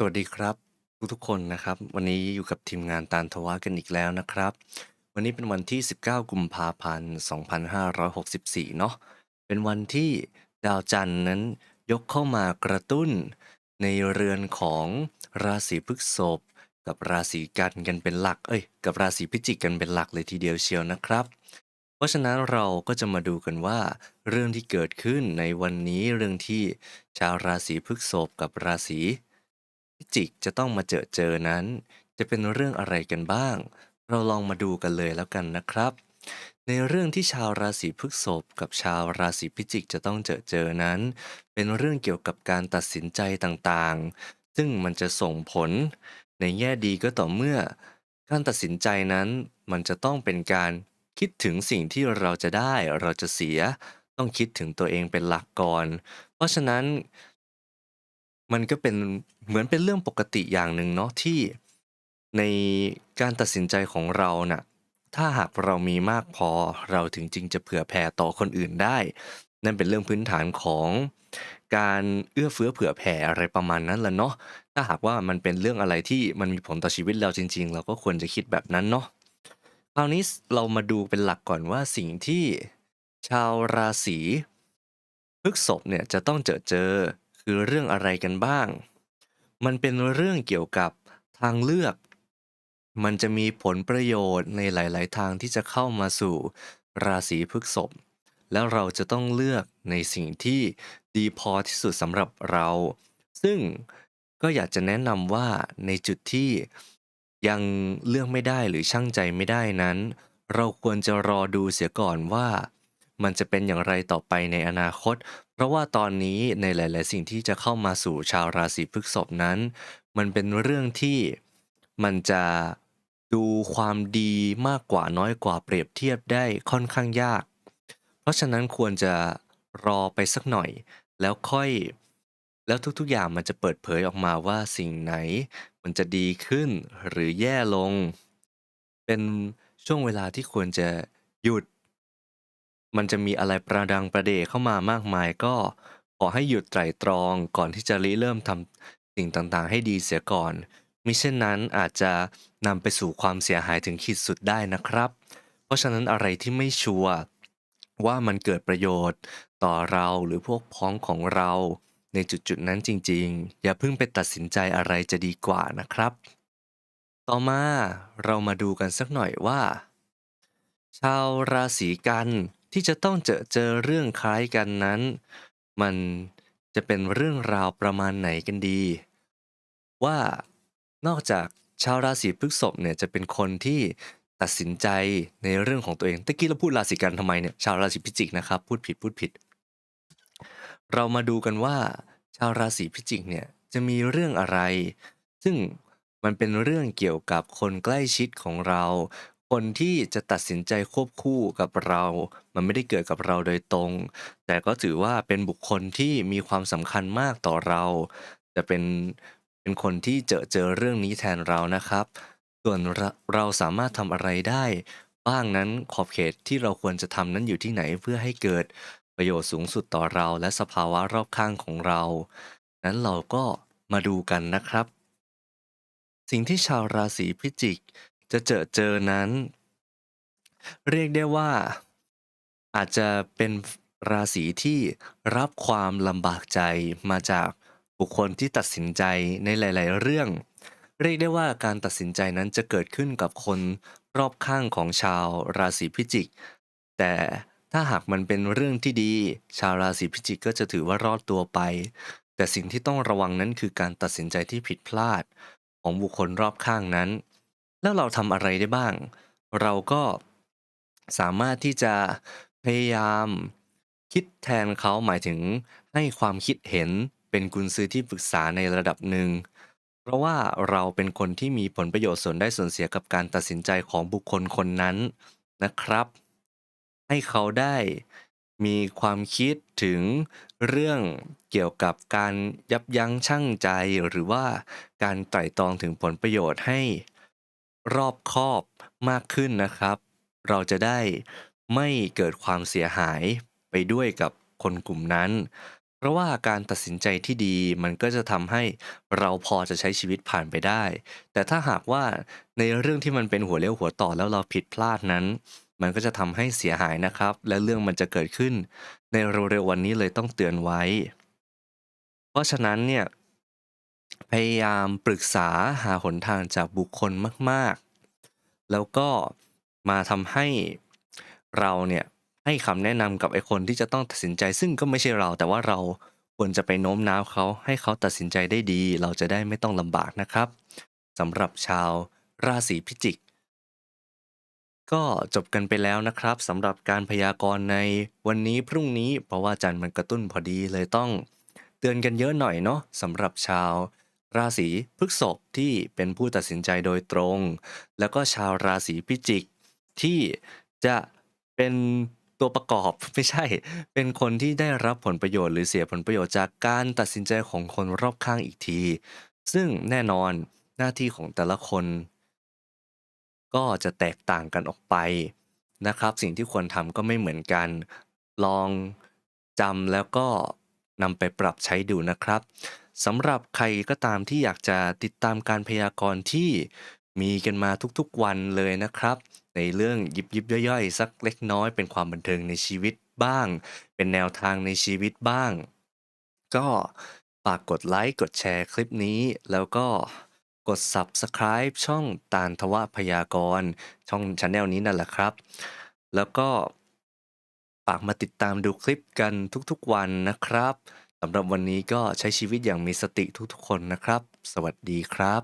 สวัสดีครับ ทุกๆคนนะครับ วันนี้อยู่กับทีมงานตาลทวะกันอีกแล้วนะครับ วันนี้เป็นวันที่ 19 กุมภาพันธ์ 2564 เนาะเป็นวันที่ดาวจันทร์นั้นยกเข้ามากระตุ้น ในเรือนของราศีพฤษภกับราศีกันกันเป็นหลัก เอ้ย กับราศีพิจิกกันเป็นหลักเลยทีเดียวเชียวนะครับ เพราะฉะนั้นเราก็จะมาดูกันว่า เรื่องที่เกิดขึ้นในวันนี้เรื่องที่ชาวราศีพฤษภกับราศี พิจิกจะต้องมาเจอเจอนั้น จะเป็นเรื่องอะไรกันบ้าง เราลองมาดูกันเลยแล้วกันนะครับ ในเรื่องที่ชาวราศีพฤษภกับชาวราศีพิจิกจะต้องเจอเจอนั้น เป็นเรื่องเกี่ยวกับการตัดสินใจต่างๆ ซึ่งมันจะส่งผล ในแง่ดีก็ต่อเมื่อ การตัดสินใจนั้นมันจะต้องเป็นการคิดถึงสิ่งที่เราจะได้เราจะเสีย ต้องคิดถึงตัวเองเป็นหลักก่อน เพราะฉะนั้น มันก็เป็นเหมือนเป็นเรื่องปกติอย่างหนึ่งเนาะที่ในการตัดสินใจของเราน่ะถ้าหากเรามีมากพอเราถึงจริงจะเผื่อแผ่ต่อคนอื่นได้ นั่นเป็นเรื่องพื้นฐานของการเอื้อเฟื้อเผื่อแผ่อะไรประมาณนั้นแหละเนาะถ้าหากว่ามันเป็นเรื่องอะไรที่มันมีผลต่อชีวิตเราจริง ๆ เราก็ควรจะคิดแบบนั้นเนาะคราวนี้เรามาดูเป็นหลักก่อนว่าสิ่งที่ชาวราศีพฤษภเนี่ยจะต้องเจอเจอ คือเรื่องอะไรกันบ้าง มันเป็นเรื่องเกี่ยวกับทางเลือก มันจะมีผลประโยชน์ในหลาย ๆ ทางที่จะเข้ามาสู่ราศีพฤษภ แล้วเราจะต้องเลือกในสิ่งที่ดีพอที่สุดสำหรับเรา ซึ่งก็อยากจะแนะนำว่าในจุดที่ยังเลือกไม่ได้หรือชั่งใจไม่ได้นั้น เราควรจะรอดูเสียก่อนว่า มันจะเป็นอย่างไรต่อไปในอนาคต เพราะว่าตอนนี้ในหลาย ๆ สิ่งที่จะเข้ามาสู่ชาวราศีพฤษภนั้น มันเป็นเรื่องที่มันจะดูความดีมากกว่าน้อยกว่าเปรียบเทียบได้ค่อนข้างยาก เพราะฉะนั้นควรจะรอไปสักหน่อย แล้วค่อย แล้วทุกๆอย่างมันจะเปิดเผยออกมาว่าสิ่งไหน มันจะดีขึ้นหรือแย่ลง เป็นช่วงเวลาที่ควรจะหยุด มันจะมีอะไรประดังประเดเข้ามามากมาย ก็ขอให้หยุดไตร่ตรองก่อนที่จะริเริ่มทำสิ่งต่างๆ ให้ดีเสียก่อนมิเช่นนั้นอาจจะนำไปสู่ความเสียหายถึงขีดสุดได้นะครับ เพราะฉะนั้นอะไรที่ไม่ชัวร์ว่ามันเกิดประโยชน์ ต่อเราหรือพวกพ้องของเรา ในจุดๆนั้นจริงๆ อย่าเพิ่งไปตัดสินใจอะไรจะดีกว่านะครับ ต่อมาเรามาดูกันสักหน่อยว่า ชาวราศีกัน ที่จะต้องเจอเจอเรื่องคล้ายกันนั้น มันจะเป็นเรื่องราวประมาณไหนกันดี ว่านอกจากชาวราศีพฤษภเนี่ยจะเป็นคนที่ตัดสินใจในเรื่องของตัวเองตะกี้เราพูดราศีกันทำไมเนี่ยชาวราศีพิจิกนะครับพูดผิดพูดผิด เรามาดูกันว่า ชาวราศีพิจิกเนี่ยจะมีเรื่องอะไร ซึ่งมันเป็นเรื่องเกี่ยวกับคนใกล้ชิดของเรา คนที่จะตัดสินใจควบคู่กับเรา มันไม่ได้เกิดกับเราโดยตรง แต่ก็ถือว่าเป็นบุคคลที่มีความสำคัญมากต่อเรา จะเป็นเป็นคนที่เจอเจอเรื่องนี้แทนเรานะครับ ส่วนเราเราสามารถทำอะไรได้ บ้างนั้นขอบเขตที่เราควรจะทำนั้นอยู่ที่ไหนเพื่อให้เกิดประโยชน์สูงสุดต่อเราและสภาวะรอบข้างของเรา นั้นเราก็มาดูกันนะครับ สิ่งที่ชาวราศีพิจิก จะเจอเจอนั้น เรียกได้ว่า อาจจะเป็นราศีที่รับความลำบากใจมาจากบุคคลที่ตัดสินใจในหลาย ๆ เรื่อง เรียกได้ว่าการตัดสินใจนั้นจะเกิดขึ้นกับคนรอบข้างของชาวราศีพิจิก แต่ถ้าหากมันเป็นเรื่องที่ดี ชาวราศีพิจิกก็จะถือว่ารอดตัวไป แต่สิ่งที่ต้องระวังนั้นคือการตัดสินใจที่ผิดพลาดของบุคคลรอบข้างนั้น แล้วเราทำอะไรได้บ้าง เราก็สามารถที่จะพยายาม คิดแทนเขาหมายถึงให้ความคิดเห็นเป็นกุญซือที่ปรึกษาในระดับหนึ่ง เพราะว่าเราเป็นคนที่มีผลประโยชน์ส่วนได้ส่วนเสียกับการตัดสินใจของบุคคลคนนั้นนะครับ ให้เขาได้มีความคิดถึงเรื่องเกี่ยวกับการยับยั้งชั่งใจหรือว่าการไตร่ตรองถึงผลประโยชน์ให้ รอบคอบมากขึ้นนะครับ เราจะได้ไม่เกิดความเสียหายไปด้วยกับคนกลุ่มนั้น เพราะว่าการตัดสินใจที่ดีมันก็จะทำให้เราพอจะใช้ชีวิตผ่านไปได้ แต่ถ้าหากว่าในเรื่องที่มันเป็นหัวเลี้ยวหัวต่อแล้วเราผิดพลาดนั้น มันก็จะทำให้เสียหายนะครับ และเรื่องมันจะเกิดขึ้น ในเร็วๆวันนี้เลยต้องเตือนไว้ เพราะฉะนั้นเนี่ย พยายามปรึกษาหาหนทางจากบุคคลมาก ๆ แล้วก็มาทำให้เราเนี่ยให้คำแนะนำกับไอ้คนที่จะต้องตัดสินใจ ซึ่งก็ไม่ใช่เรา แต่ว่าเราควรจะไปโน้มน้าวเขาให้เขาตัดสินใจได้ดี เราจะได้ไม่ต้องลำบากนะครับสำหรับชาวราศีพิจิก ก็จบกันไปแล้วนะครับสำหรับการพยากรณ์ในวันนี้พรุ่งนี้เพราะว่าจันทร์มันกระตุ้นพอดีเลยต้องเตือนกันเยอะหน่อยเนาะสำหรับชาว ราศีพฤษภที่เป็นผู้ตัดสินใจโดยตรง แล้วก็ชาวราศีพิจิกที่จะเป็นตัวประกอบไม่ใช่ เป็นคนที่ได้รับผลประโยชน์หรือเสียผลประโยชน์จากการตัดสินใจของคนรอบข้างอีกที ซึ่งแน่นอนหน้าที่ของแต่ละคน ก็จะแตกต่างกันออกไปนะครับ สิ่งที่ควรทำก็ไม่เหมือนกัน ลองจำแล้วก็นำไปปรับใช้ดูนะครับ สำหรับใครก็ตามที่อยากจะติดตามการพยากรณ์ที่มีกันมาทุกๆวันเลยนะครับ ในเรื่องยิบยิบย่อยๆ สักเล็กน้อยเป็นความบันเทิงในชีวิตบ้าง เป็นแนวทางในชีวิตบ้าง ก็ฝากกดไลค์กดแชร์คลิปนี้ แล้วก็กด Subscribe ช่องตาลทวะพยากรณ์ช่องช anel นี้นั่นแหละครับ แล้วก็ฝากมาติดตามดูคลิปกันทุกๆวันนะครับ สำหรับวันนี้ก็ใช้ชีวิตอย่างมีสติทุกๆคนนะครับ สวัสดีครับ